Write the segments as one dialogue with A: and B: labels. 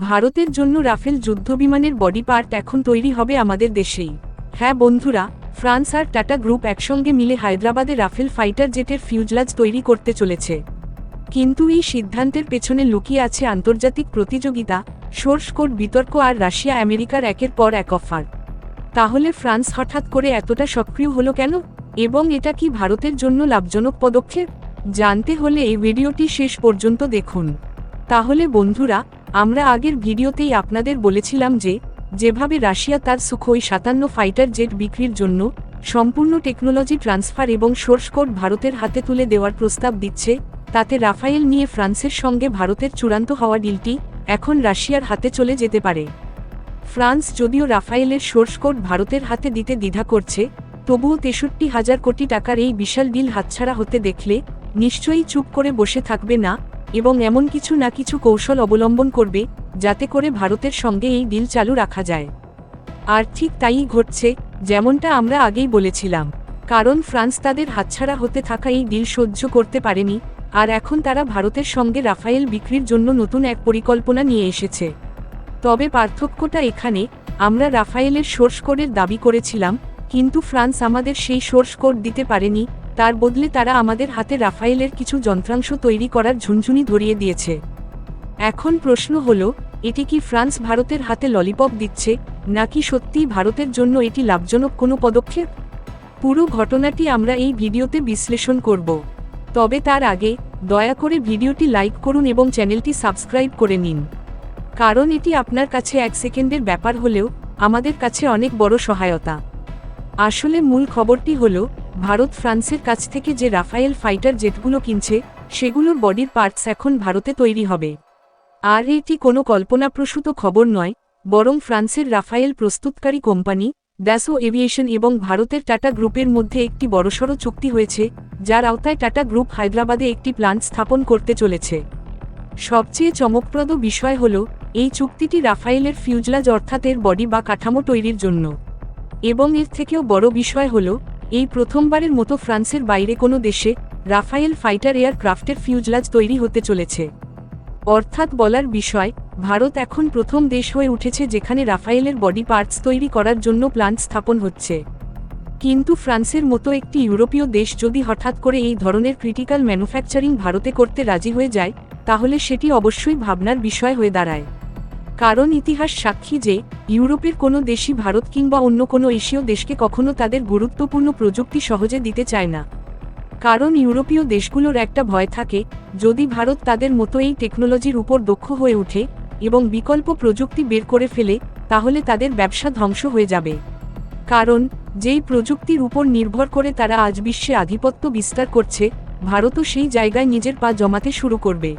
A: ভারতের জন্য Rafael যুদ্ধবিমানের body part এখন তৈরি হবে আমাদের দেশেই। হ্যাঁ বন্ধুরা, ফ্রান্স আর টাটা গ্রুপ একসঙ্গে মিলে হায়দ্রাবাদে রাফেল ফাইটার জেটের ফিউজলাজ তৈরি করতে চলেছে। কিন্তু এই সিদ্ধান্তের পেছনে লুকিয়ে আছে আন্তর্জাতিক প্রতিযোগিতা, সোর্স কোড বিতর্ক আর রাশিয়া আমেরিকার একের পর এক অফার। তাহলে ফ্রান্স হঠাৎ করে এতটা সক্রিয় হলো কেন? এবং এটা কি ভারতের জন্য লাভজনক পদক্ষেপ? জানতে হলে এই ভিডিওটি শেষ পর্যন্ত দেখুন। তাহলে বন্ধুরা, আমরা আগের ভিডিওতেই আপনাদের বলেছিলাম যে, যেভাবে রাশিয়া তার সুখোই সাতান্ন ফাইটার জেট বিক্রির জন্য সম্পূর্ণ টেকনোলজি ট্রান্সফার এবং সোর্স কোড ভারতের হাতে তুলে দেওয়ার প্রস্তাব দিচ্ছে, তাতে রাফায়েল নিয়ে ফ্রান্সের সঙ্গে ভারতের চূড়ান্ত হওয়া ডিলটি এখন রাশিয়ার হাতে চলে যেতে পারে। ফ্রান্স যদিও রাফায়েলের সোর্স কোড ভারতের হাতে দিতে দ্বিধা করছে, তবুও তেষট্টি হাজার কোটি টাকার এই বিশাল ডিল হাতছাড়া হতে দেখলে নিশ্চয়ই চুপ করে বসে থাকবে না এবং এমন কিছু না কিছু কৌশল অবলম্বন করবে, যাতে করে ভারতের সঙ্গে এই ডিল চালু রাখা যায়। আর ঠিক তাই ঘটছে, যেমনটা আমরা আগেই বলেছিলাম। কারণ ফ্রান্স তাদের হাতছাড়া হতে থাকা এই ডিল সহ্য করতে পারেনি, আর এখন তারা ভারতের সঙ্গে রাফায়েল বিক্রির জন্য নতুন এক পরিকল্পনা নিয়ে এসেছে। তবে পার্থক্যটা এখানে, আমরা রাফায়েলের সোর্স কোডের দাবি করেছিলাম, কিন্তু ফ্রান্স আমাদের সেই সোর্স কোড দিতে পারেনি তার বদলে তারা আমাদের হাতে রাফায়েলের কিছু যন্ত্রাংশ তৈরি করার ঝুনঝুনি ধরিয়ে দিয়েছে। এখন প্রশ্ন হল, এটি কি ফ্রান্স ভারতের হাতে ললিপপ দিচ্ছে, নাকি সত্যিই ভারতের জন্য এটি লাভজনক কোনো পদক্ষেপ? পুরো ঘটনাটি আমরা এই ভিডিওতে বিশ্লেষণ করব। তবে তার আগে, দয়া করে ভিডিওটি লাইক করুন এবং চ্যানেলটি সাবস্ক্রাইব করে নিন। কারণ এটি আপনার কাছে এক সেকেন্ডের ব্যাপার হলেও আমাদের কাছে অনেক বড় সহায়তা। আসলে মূল খবরটি হল ভারত ফ্রান্সের কাছ থেকে যে রাফায়েল ফাইটার জেটগুলো কিনছে, সেগুলোর বডির পার্টস এখন ভারতে তৈরি হবে। আর এটি কোনো কল্পনাপ্রসূত খবর নয়, বরং ফ্রান্সের রাফায়েল প্রস্তুতকারী কোম্পানি দ্যাসো এভিয়েশন এবং ভারতের টাটা গ্রুপের মধ্যে একটি বড়সড় চুক্তি হয়েছে, যার আওতায় টাটা গ্রুপ হায়দ্রাবাদে একটি প্লান্ট স্থাপন করতে চলেছে। সবচেয়ে চমকপ্রদ বিষয় হল, এই চুক্তিটি রাফায়েলের ফিউজলাজ অর্থাৎ এর বডি বা কাঠামো তৈরির জন্য। এবং এর থেকেও বড় বিষয় হল এই প্রথমবারের মতো ফ্রান্সের বাইরে কোনো দেশে রাফায়েল ফাইটার এয়ারক্রাফটের ফিউজলাজ তৈরি হতে চলেছে। অর্থাৎ বলার বিষয়, ভারত এখন প্রথম দেশ হয়ে উঠেছে যেখানে রাফায়েলের বডি পার্টস তৈরি করার জন্য প্লান্ট স্থাপন হচ্ছে। কিন্তু ফ্রান্সের মতো একটি ইউরোপীয় দেশ যদি হঠাৎ করে এই ধরনের ক্রিটিক্যাল ম্যানুফ্যাকচারিং ভারতে করতে রাজি হয়ে যায়, তাহলে সেটি অবশ্যই ভাবনার বিষয় হয়ে দাঁড়ায়। কারণ ইতিহাস সাক্ষী যে, ইউরোপের কোনো দেশই ভারত কিংবা অন্য কোনো এশীয় দেশকে কখনো তাদের গুরুত্বপূর্ণ প্রযুক্তি সহজে দিতে চায় না। কারণ ইউরোপীয় দেশগুলোর একটা ভয় থাকে, যদি ভারত তাদের মতো এই টেকনোলজির উপর দক্ষ হয়ে ওঠে, এবং বিকল্প প্রযুক্তি বের করে ফেলে, তাহলে তাদের ব্যবসা ধ্বংস হয়ে যাবে। কারণ, যেই প্রযুক্তির উপর নির্ভর করে তারা আজ বিশ্বে আধিপত্য বিস্তার করছে, ভারতও সেই জায়গায় নিজের পা জমাতে শুরু করবে।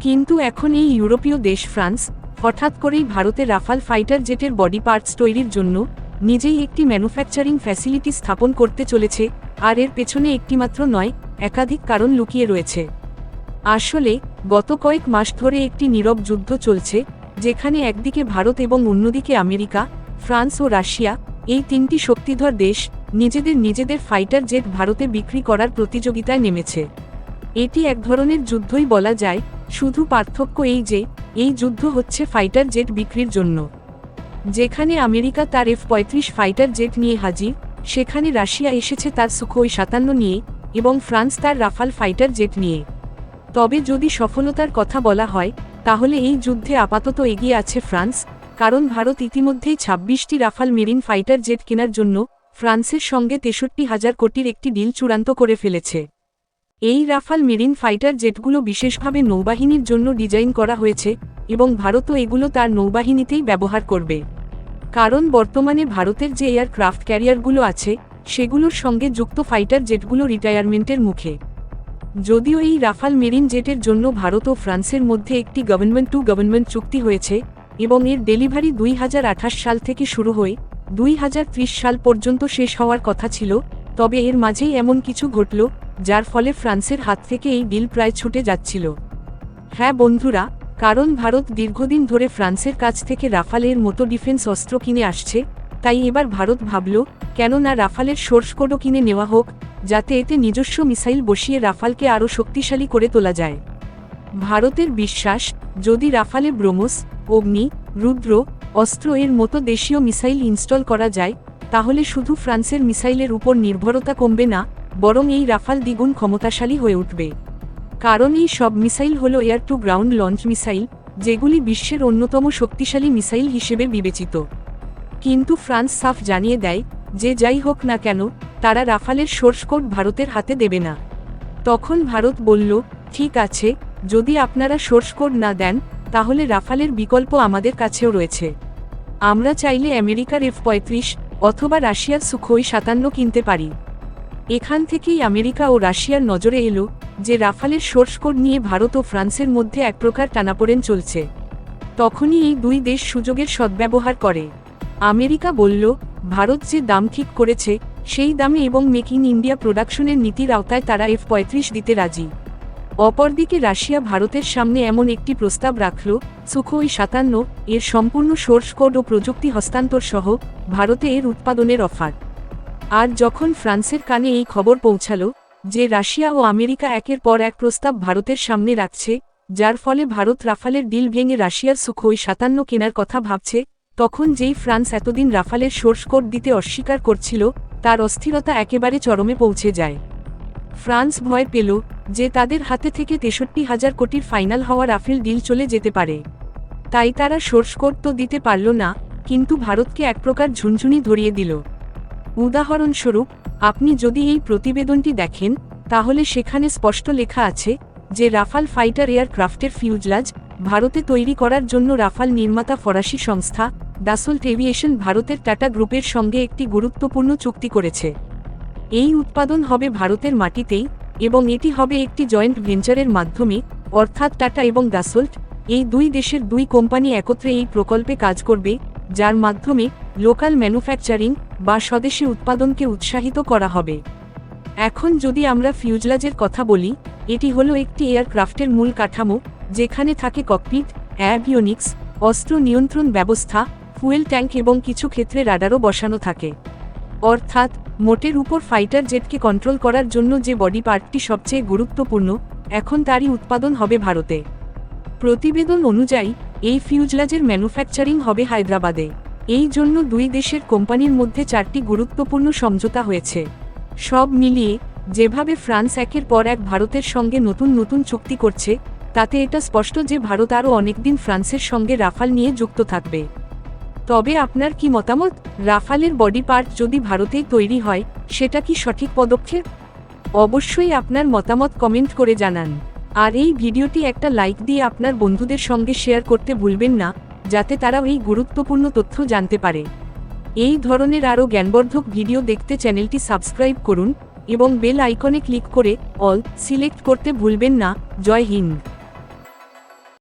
A: কিন্তু এখন এই ইউরোপীয় দেশ ফ্রান্স হঠাৎ করেই ভারতে রাফাল ফাইটার জেটের বডি পার্টস তৈরির জন্য নিজেই একটি ম্যানুফ্যাকচারিং ফ্যাসিলিটি স্থাপন করতে চলেছে, আর এর পেছনে একটিমাত্র নয়, একাধিক কারণ লুকিয়ে রয়েছে। আসলে, গত কয়েক মাস ধরে একটি নীরব যুদ্ধ চলছে, যেখানে একদিকে ভারত এবং অন্যদিকে আমেরিকা, ফ্রান্স ও রাশিয়া, এই তিনটি শক্তিধর দেশ নিজেদের নিজেদের ফাইটার জেট ভারতে বিক্রি করার প্রতিযোগিতায় নেমেছে। এটি এক ধরনের যুদ্ধই বলা যায় শুধু পার্থক্য এই যে, এই যুদ্ধ হচ্ছে ফাইটার জেট বিক্রির জন্য। যেখানে আমেরিকা তার এফ পঁয়ত্রিশ ফাইটার জেট নিয়ে হাজির, সেখানে রাশিয়া এসেছে তার সুখোই সাতান্ন নিয়ে এবং ফ্রান্স তার রাফাল ফাইটার জেট নিয়ে। তবে যদি সফলতার কথা বলা হয়, তাহলে এই যুদ্ধে আপাতত এগিয়ে আছে ফ্রান্স, কারণ ভারত ইতিমধ্যেই ছাব্বিশটি রাফাল মেরিন ফাইটার জেট কেনার জন্য ফ্রান্সের সঙ্গে তেষট্টি হাজার কোটির একটি ডিল চূড়ান্ত করে ফেলেছে। এই রাফাল মেরিন ফাইটার জেটগুলো বিশেষভাবে নৌবাহিনীর জন্য ডিজাইন করা হয়েছে এবং ভারতও এগুলো তার নৌবাহিনীতেই ব্যবহার করবে। কারণ বর্তমানে ভারতের যে এয়ারক্রাফট ক্যারিয়ারগুলো আছে, সেগুলোর সঙ্গে যুক্ত ফাইটার জেটগুলো রিটায়ারমেন্টের মুখে। যদিও এই রাফাল মেরিন জেটের জন্য ভারত ও ফ্রান্সের মধ্যে একটি গভর্নমেন্ট টু গভর্নমেন্ট চুক্তি হয়েছে এবং এর ডেলিভারি দুই হাজার আঠাশ সাল থেকে শুরু হয়ে দুই হাজার ত্রিশ সাল পর্যন্ত শেষ হওয়ার কথা ছিল, তবে এর মাঝেই এমন কিছু ঘটল যার ফলে ফ্রান্সের হাত থেকে এই ডিল প্রায় ছুটে যাচ্ছিল। হ্যাঁ বন্ধুরা, কারণ ভারত দীর্ঘদিন ধরে ফ্রান্সের কাছ থেকে রাফালের মতো ডিফেন্স অস্ত্র কিনে আসছে, তাই এবার ভারত ভাবল, কেন না রাফালের সোর্স কোডও কিনে নেওয়া হোক, যাতে এতে নিজস্ব মিসাইল বসিয়ে রাফালকে আরও শক্তিশালী করে তোলা যায়। ভারতের বিশ্বাস, যদি রাফালে ব্রহ্মস অগ্নি, রুদ্র, অস্ত্র এর মতো দেশীয় মিসাইল ইনস্টল করা যায়, তাহলে শুধু ফ্রান্সের মিসাইলের উপর নির্ভরতা কমবে না বরং এই রাফাল দ্বিগুণ ক্ষমতাশালী হয়ে উঠবে। কারণ এই সব মিসাইল হল air to ground launch missile, যেগুলি বিশ্বের অন্যতম শক্তিশালী মিসাইল হিসেবে বিবেচিত। কিন্তু ফ্রান্স সাফ জানিয়ে দেয় যে যাই হোক না কেন, তারা রাফালের সোর্স কোড ভারতের হাতে দেবে না। তখন ভারত বলল, ঠিক আছে, যদি আপনারা সোর্স কোড না দেন, তাহলে রাফালের বিকল্প আমাদের কাছেও রয়েছে। আমরা চাইলে আমেরিকার এফ পঁয়ত্রিশ অথবা রাশিয়ার সুখোই সাতান্ন কিনতে পারি। এখান থেকেই আমেরিকা ও রাশিয়ার নজরে এলো যে রাফালের সোর্স কোড নিয়ে ভারত ও ফ্রান্সের মধ্যে এক প্রকার টানাপোড়েন চলছে। তখনই এই দুই দেশ সুযোগের সদ্ব্যবহার করে। আমেরিকা বলল, ভারত যে দাম ঠিক করেছে, সেই দামে এবং মেক ইন ইন্ডিয়া প্রোডাকশনের নীতির আওতায় তারা এফ পঁয়ত্রিশ দিতে রাজি। অপরদিকে রাশিয়া ভারতের সামনে এমন একটি প্রস্তাব রাখল, সুখোই সাতান্ন, এর সম্পূর্ণ সোর্স কোড ও প্রযুক্তি হস্তান্তর সহ ভারতে এর উৎপাদনের অফার। আর যখন ফ্রান্সের কানে এই খবর পৌঁছালো যে রাশিয়া ও আমেরিকা একের পর এক প্রস্তাব ভারতের সামনে রাখছে, যার ফলে ভারত রাফালের ডিল ভেঙে রাশিয়ার সুখোই সাতান্ন কেনার কথা ভাবছে, তখন যেই ফ্রান্স এতদিন রাফালের সোর্স কোড দিতে অস্বীকার করছিল, তার অস্থিরতা একেবারে চরমে পৌঁছে যায়। ফ্রান্স ভয় পেল যে তাদের হাতে থেকে তেষট্টি হাজার কোটির ফাইনাল হওয়া রাফেল ডিল চলে যেতে পারে। তাই তারা সোর্স কোড তো দিতে পারল না, কিন্তু ভারতকে এক প্রকার ঝুনঝুনি ধরিয়ে দিল। উদাহরণস্বরূপ, আপনি যদি এই প্রতিবেদনটি দেখেন, তাহলে সেখানে স্পষ্ট লেখা আছে যে রাফাল ফাইটার এয়ারক্রাফটের ফিউজলাজ ভারতে তৈরি করার জন্য রাফাল নির্মাতা ফরাসি সংস্থা ডাসল্ট এভিয়েশন ভারতের টাটা গ্রুপের সঙ্গে একটি গুরুত্বপূর্ণ চুক্তি করেছে। এই উৎপাদন হবে ভারতের মাটিতেই এবং এটি হবে একটি জয়েন্ট ভেঞ্চারের মাধ্যমে, অর্থাৎ টাটা এবং দাসল্ট, এই দুই দেশের দুই কোম্পানি একত্রে এই প্রকল্পে কাজ করবে যার মাধ্যমে লোকাল ম্যানুফ্যাকচারিং বা স্বদেশী উৎপাদনকে উৎসাহিত করা হবে। এখন যদি আমরা ফিউজলাজের কথা বলি, এটি হলো একটি এয়ারক্রাফটের মূল কাঠামো, যেখানে থাকে ককপিট অ্যাভিওনিক্স অস্ত্র নিয়ন্ত্রণ ব্যবস্থা, ফুয়েল ট্যাঙ্ক এবং কিছু ক্ষেত্রে রাডারও বসানো থাকে। অর্থাৎ, মোটের উপর ফাইটার জেটকে কন্ট্রোল করার জন্য যে বডি পার্টটি সবচেয়ে গুরুত্বপূর্ণ, এখন তারই উৎপাদন হবে ভারতে। প্রতিবেদন অনুযায়ী এই ফিউজলাজের ম্যানুফ্যাকচারিং হবে হায়দ্রাবাদে। এই জন্য দুই দেশের কোম্পানির মধ্যে চারটি গুরুত্বপূর্ণ সমঝোতা হয়েছে। সব মিলিয়ে, যেভাবে ফ্রান্স একের পর এক ভারতের সঙ্গে নতুন নতুন চুক্তি করছে, তাতে এটা স্পষ্ট যে ভারত আরও অনেকদিন ফ্রান্সের সঙ্গে রাফাল নিয়ে যুক্ত থাকবে। তবে আপনার কি মতামত? রাফালের বডি পার্ট যদি ভারতেই তৈরি হয়, সেটা কি সঠিক পদক্ষেপ? অবশ্যই আপনার মতামত কমেন্ট করে জানান। আর এই ভিডিওটি একটা লাইক দিয়ে আপনার বন্ধুদের সঙ্গে শেয়ার করতে ভুলবেন না, যাতে তারাও এই গুরুত্বপূর্ণ তথ্য জানতে পারে। এই ধরনের আরও জ্ঞানবর্ধক ভিডিও দেখতে চ্যানেলটি সাবস্ক্রাইব করুন এবং বেল আইকনে ক্লিক করে অল সিলেক্ট করতে ভুলবেন না। জয় হিন্দ।